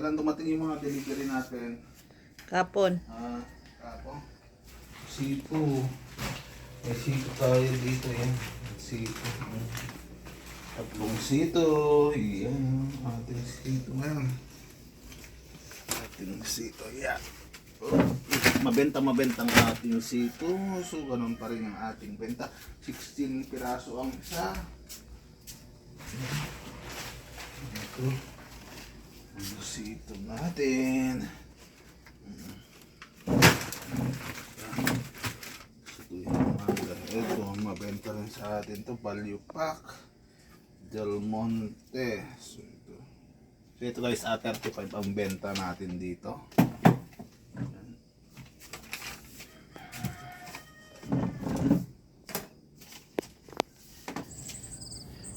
Kailan dumating yung mga delivery natin? Kapon. Ah, kapo. Sipo. May sito tayo dito yan. Sito. Tatlong sito. Yan. Ating sito ngayon. Ating sito. Yan. Oh, mabenta mabenta ang ating sito. So, ganun pa rin ang ating benta. 16 piraso ang isa. Ito. Ang sito natin. Ito mabenta rin sa atin to. Value pack. Del Monte. So ito. So ito guys ah, 35 ang benta natin dito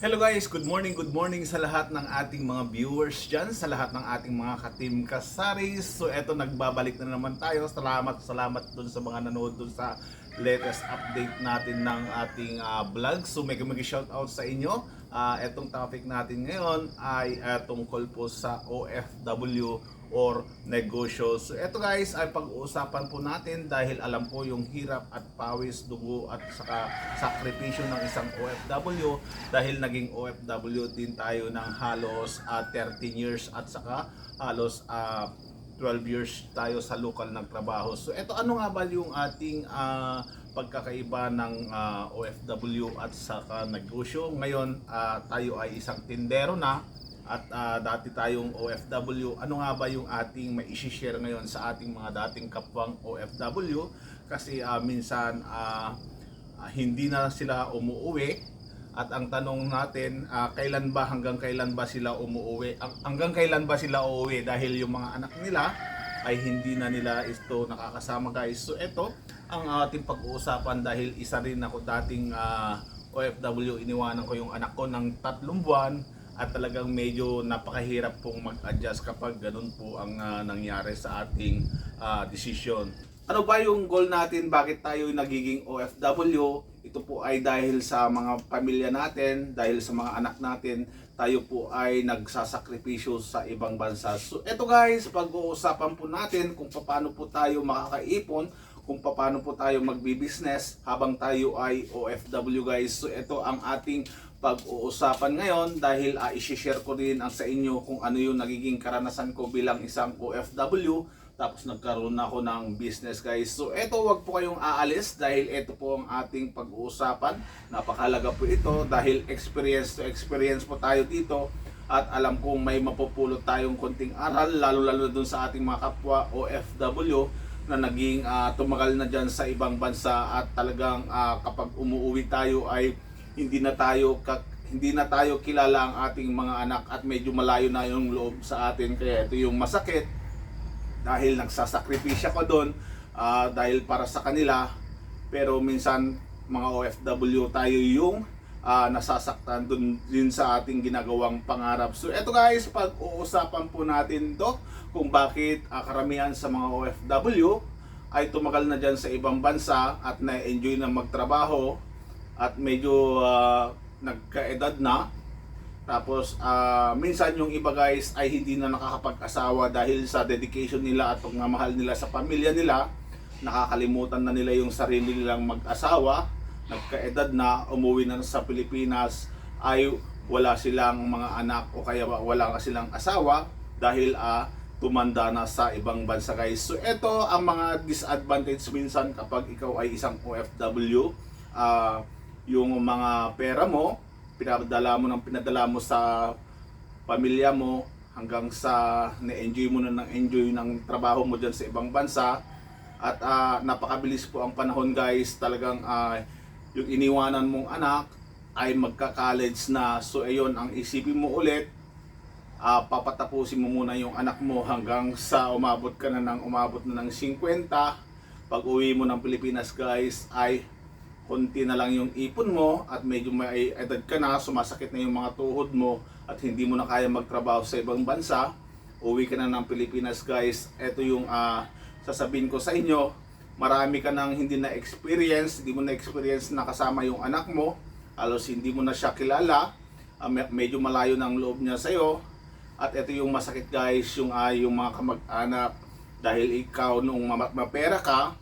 Hello guys, good morning, good morning sa lahat ng ating mga viewers dyan, sa lahat ng ating mga ka-team kasaris. So eto nagbabalik na naman tayo. Salamat, salamat dun sa mga nanood dun sa latest update natin ng ating ah, vlog. So may mag shout out sa inyo. Ah, etong topic natin ngayon ay ah, tungkol po sa OFW or negosyo. So eto guys ay pag-uusapan po natin dahil alam ko yung hirap at pawis, dugo at saka sakripisyo ng isang OFW dahil naging OFW din tayo ng halos ah, 13 years at saka halos ah, 12 years tayo sa lokal nagtrabaho. So eto ano nga ba yung ating ah, pagkakaiba ng ah, OFW at saka negosyo? Ngayon ah, tayo ay isang tindero na at ah, dati tayong OFW, ano nga ba yung ating may share ngayon sa ating mga dating kapwang OFW? Kasi ah, minsan ah, ah, hindi na sila umuuwi at ang tanong natin, ah, kailan ba hanggang kailan ba sila umuuwi? Ang- hanggang kailan ba sila uuwi dahil yung mga anak nila ay hindi na nila ito nakakasama guys. So ito ang ating pag-uusapan dahil isa rin ako dating ah, OFW, iniwanan ko yung anak ko ng tatlong buwan at talagang medyo napakahirap pong mag-adjust kapag ganun po ang ah, nangyari sa ating ah, desisyon. Ano ba yung goal natin? Bakit tayo nagiging OFW? Ito po ay dahil sa mga pamilya natin, dahil sa mga anak natin, tayo po ay nagsasakripisyo sa ibang bansa. So eto guys, pag-uusapan po natin kung paano po tayo makakaipon, kung paano po tayo magbi-business habang tayo ay OFW guys. So ito ang ating pag-uusapan ngayon dahil uh, i-share ko rin ang sa inyo kung ano yung nagiging karanasan ko bilang isang OFW tapos nagkaroon ako ng business guys. So eto wag po kayong aalis dahil ito po ang ating pag-uusapan. Napakalaga po ito dahil experience to experience po tayo dito at alam kong may mapupulot tayong konting aral lalo-lalo dun sa ating mga kapwa OFW na naging ah, tumagal na dyan sa ibang bansa at talagang ah, kapag umuwi tayo ay hindi na tayo ka- hindi na tayo kilala ang ating mga anak at medyo malayo na yung loob sa atin. Kaya ito yung masakit dahil nagsasakripisya ko doon ah, dahil para sa kanila. Pero minsan mga OFW tayo yung ah, nasasaktan doon din sa ating ginagawang pangarap. So eto guys, pag-uusapan po natin to kung bakit ah, karamihan sa mga OFW ay tumagal na dyan sa ibang bansa at na-enjoy na magtrabaho at medyo ah, nagkaedad na tapos ah, minsan yung iba guys ay hindi na nakakapag-asawa dahil sa dedication nila at pagmamahal nila sa pamilya nila. Nakakalimutan na nila yung sarili nilang mag-asawa. Nagkaedad na, umuwi na sa Pilipinas ay wala silang mga anak o kaya wala silang asawa dahil ah, tumanda na sa ibang bansa guys. So ito ang mga disadvantage minsan kapag ikaw ay isang OFW. Ah, yung mga pera mo, pinadala mo ng pinadala mo sa pamilya mo hanggang sa na-enjoy mo na ng enjoy ng trabaho mo dyan sa ibang bansa. At ah, napakabilis po ang panahon guys. Talagang ah, yung iniwanan mong anak ay magka-college na. So ayun ang isipin mo ulit ah, papatapusin mo muna yung anak mo hanggang sa umabot ka na ng umabot na ng 50 pag uwi mo ng Pilipinas guys ay konti na lang yung ipon mo at medyo may edad ka na, sumasakit na yung mga tuhod mo at hindi mo na kaya magtrabaho sa ibang bansa, uwi ka na ng Pilipinas guys. Ito yung ah, sasabihin ko sa inyo, marami ka nang hindi na experience, hindi mo na experience na kasama yung anak mo, halos hindi mo na siya kilala, me- medyo malayo ng loob niya sa'yo, At ito yung masakit guys, yung ay yung mga kamag-anak. Dahil ikaw ma- mapera ka,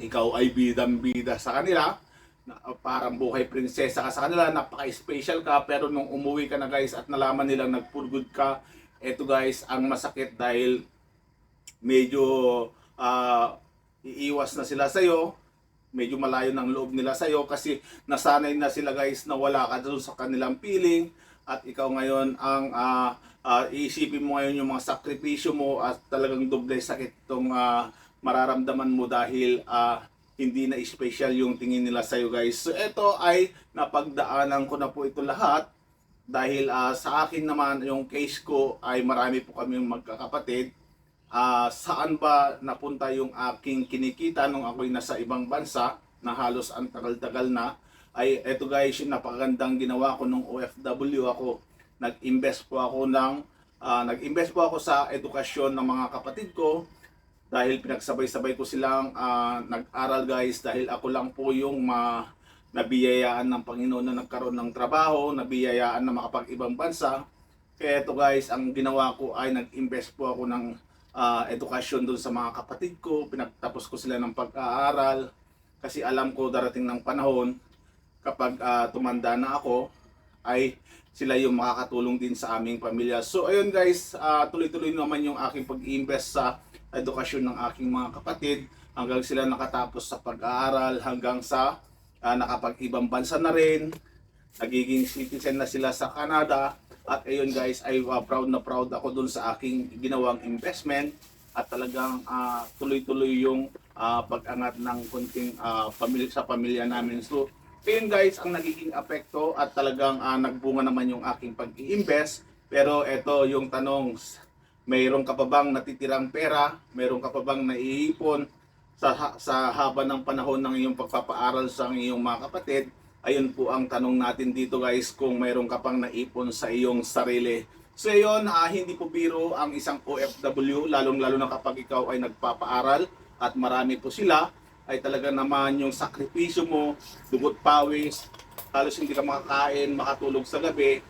ikaw ay bidang-bida sa kanila, na, uh, parang buhay prinsesa ka sa kanila, napaka-special ka, pero nung umuwi ka na guys at nalaman nilang nagpurgod ka, eto guys, ang masakit dahil medyo ah, iiwas na sila sa'yo, medyo malayo ng loob nila sa'yo kasi nasanay na sila guys na wala ka doon sa kanilang feeling at ikaw ngayon ang ah, ah, iisipin mo ngayon yung mga sakripisyo mo at talagang doble sakit itong ah, mararamdaman mo dahil ah, hindi na special yung tingin nila sa'yo guys. So ito ay napagdaanan ko na po ito lahat dahil ah, sa akin naman yung case ko ay marami po kami magkakapatid. Ah, saan ba napunta yung aking kinikita nung ako'y nasa ibang bansa na halos ang tagal-tagal na? Ay eto guys yung napakagandang ginawa ko nung OFW ako nag-invest po ako ng ah, nag-invest po ako sa edukasyon ng mga kapatid ko dahil pinagsabay-sabay ko silang ah, nag-aral guys dahil ako lang po yung ma nabiyayaan ng Panginoon na nagkaroon ng trabaho, nabiyayaan na makapag-ibang bansa. Kaya ito guys, ang ginawa ko ay nag-invest po ako ng ah, edukasyon doon sa mga kapatid ko. Pinagtapos ko sila ng pag-aaral kasi alam ko darating ng panahon kapag ah, tumanda na ako ay sila yung makakatulong din sa aming pamilya. So ayun guys, ah, tuloy-tuloy naman yung aking pag-invest sa edukasyon ng aking mga kapatid hanggang sila nakatapos sa pag-aaral hanggang sa ah, nakapag-ibang bansa na rin. Nagiging citizen na sila sa Canada. At ayun guys, ay ah, proud na proud ako dun sa aking ginawang investment at talagang ah, tuloy-tuloy yung ah, pag-angat ng konting ah, pamilya sa pamilya namin. So, ayun guys, ang nagiging apekto at talagang ah, nagbunga naman yung aking pag-i-invest. Pero ito yung tanong, mayroon ka pa bang natitirang pera? Mayroon ka pa bang naiipon sa, sa haba ng panahon ng iyong pagpapaaral sa iyong mga kapatid? Ayun po ang tanong natin dito guys kung mayroon ka pang naipon sa iyong sarili. So yun, ah, hindi po biro ang isang OFW, lalong-lalo na kapag ikaw ay nagpapaaral at marami po sila, ay talaga naman yung sakripisyo mo, dugot pawis, halos hindi ka makakain, makatulog sa gabi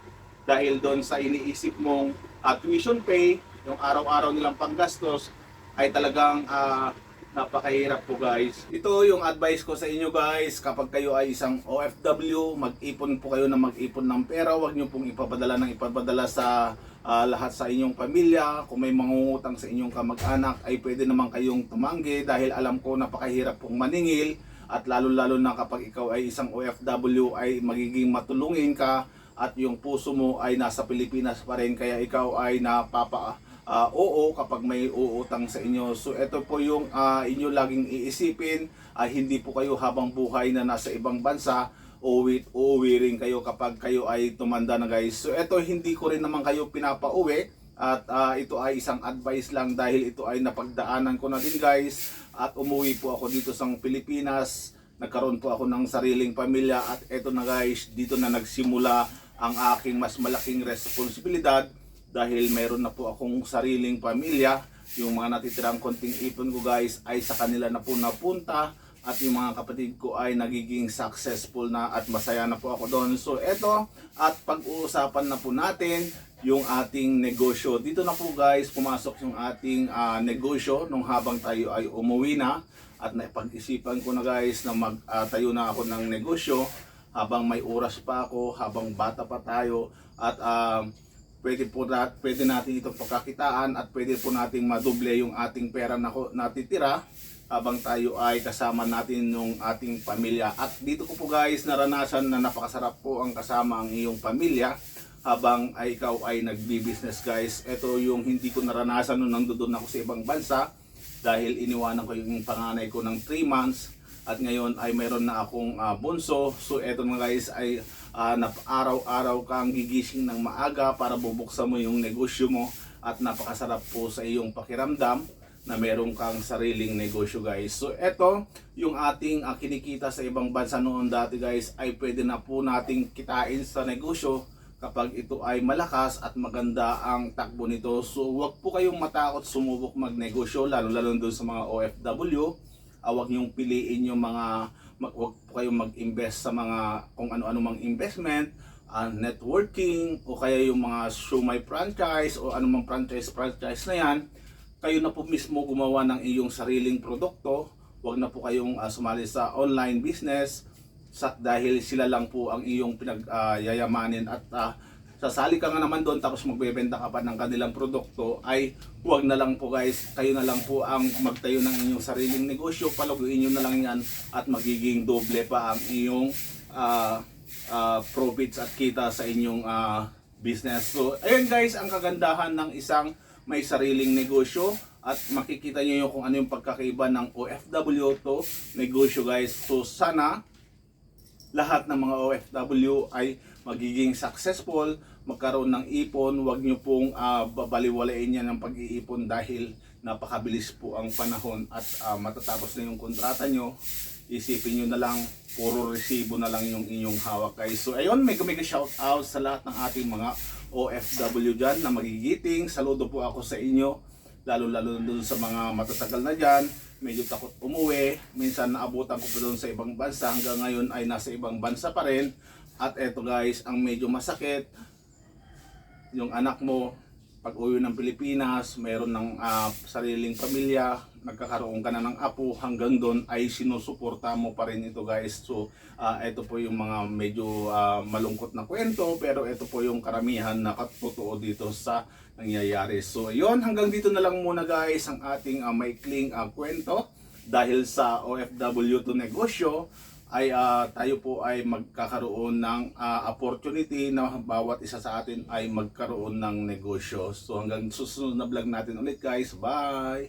dahil doon sa iniisip mong ah, tuition pay, yung araw-araw nilang panggastos, ay talagang ah, napakahirap po guys. Ito yung advice ko sa inyo guys, kapag kayo ay isang OFW, mag-ipon po kayo na mag-ipon ng pera, huwag nyo pong ipapadala ng ipapadala sa ah, lahat sa inyong pamilya. Kung may mangungutang sa inyong kamag-anak, ay pwede naman kayong tumanggi dahil alam ko napakahirap pong maningil at lalo-lalo na kapag ikaw ay isang OFW ay magiging matulungin ka at yung puso mo ay nasa Pilipinas pa rin kaya ikaw ay napapa ah, oo kapag may uutang sa inyo. So ito po yung ah, inyo laging iisipin, ah, hindi po kayo habang buhay na nasa ibang bansa, uwi, uuwi rin kayo kapag kayo ay tumanda na guys. So ito hindi ko rin naman kayo pinapauwi at ah, ito ay isang advice lang dahil ito ay napagdaanan ko na din guys at umuwi po ako dito sa Pilipinas. Nagkaroon po ako ng sariling pamilya at ito na guys, dito na nagsimula ang aking mas malaking responsibilidad dahil mayroon na po akong sariling pamilya. Yung mga natitirang konting ipon ko guys ay sa kanila na po napunta at yung mga kapatid ko ay nagiging successful na at masaya na po ako doon. So eto at pag-uusapan na po natin yung ating negosyo. Dito na po guys pumasok yung ating ah, negosyo nung habang tayo ay umuwi na at naipag-isipan ko na guys na magtayo na ako ng negosyo habang may oras pa ako, habang bata pa tayo at ah, pwede po na, pwede natin itong pagkakitaan at pwede po nating madoble yung ating pera na natitira habang tayo ay kasama natin yung ating pamilya. At dito ko po guys naranasan na napakasarap po ang kasama ang iyong pamilya habang ay ikaw ay nagbi-business guys. Ito yung hindi ko naranasan nung nandoon ako sa ibang bansa dahil iniwanan ko yung panganay ko ng 3 months at ngayon ay mayroon na akong ah, bunso. So eto mga guys ay ah, nap- araw-araw kang gigising ng maaga para bubuksan mo yung negosyo mo at napakasarap po sa iyong pakiramdam na meron kang sariling negosyo guys. So eto yung ating ah, kinikita sa ibang bansa noon dati guys ay pwede na po nating kitain sa negosyo kapag ito ay malakas at maganda ang takbo nito. So wag po kayong matakot sumubok magnegosyo lalo lalo doon sa mga OFW. Ah, wag niyong piliin yung mga mag, wag po kayong mag-invest sa mga kung ano-ano mang investment. ah, networking o kaya yung mga Shumai franchise o anumang franchise franchise na yan, kayo na po mismo gumawa ng iyong sariling produkto. Huwag na po kayong ah, sumali sa online business sa, dahil sila lang po ang iyong pinagyayamanin at ah, sasali ka nga naman doon tapos magbebenta ka pa ng kanilang produkto ay huwag na lang po guys. Kayo na lang po ang magtayo ng inyong sariling negosyo. Paluguin nyo na lang yan at magiging doble pa ang iyong ah, ah, profits at kita sa inyong ah, business. So ayun guys ang kagandahan ng isang may sariling negosyo. At makikita nyo yung kung ano yung pagkakaiba ng OFW to negosyo guys. So sana lahat ng mga OFW ay magiging successful, magkaroon ng ipon, huwag nyo pong ah, babaliwalain yan ng pag-iipon dahil napakabilis po ang panahon at ah, matatapos na yung kontrata nyo. Isipin nyo na lang, puro resibo na lang yung inyong hawak guys. So ayun, mega mega shout out sa lahat ng ating mga OFW dyan na magigiting. Saludo po ako sa inyo, lalo-lalo dun sa mga matatagal na dyan medyo takot umuwi. Minsan naabutan ko pa doon sa ibang bansa. Hanggang ngayon ay nasa ibang bansa pa rin. At eto guys, ang medyo masakit, yung anak mo, pag uwi ng Pilipinas, meron ng ah, sariling pamilya, nagkakaroon ka na ng apo, hanggang doon ay sinusuporta mo pa rin ito guys. So, ah, ito po yung mga medyo ah, malungkot na kwento, pero ito po yung karamihan na katotoo dito sa nangyayari. So, yon hanggang dito na lang muna guys ang ating ah, maikling ah, kwento. Dahil sa OFW to negosyo, ay ah, tayo po ay magkakaroon ng ah, opportunity na bawat isa sa atin ay magkaroon ng negosyo. So hanggang susunod na vlog natin ulit guys. Bye!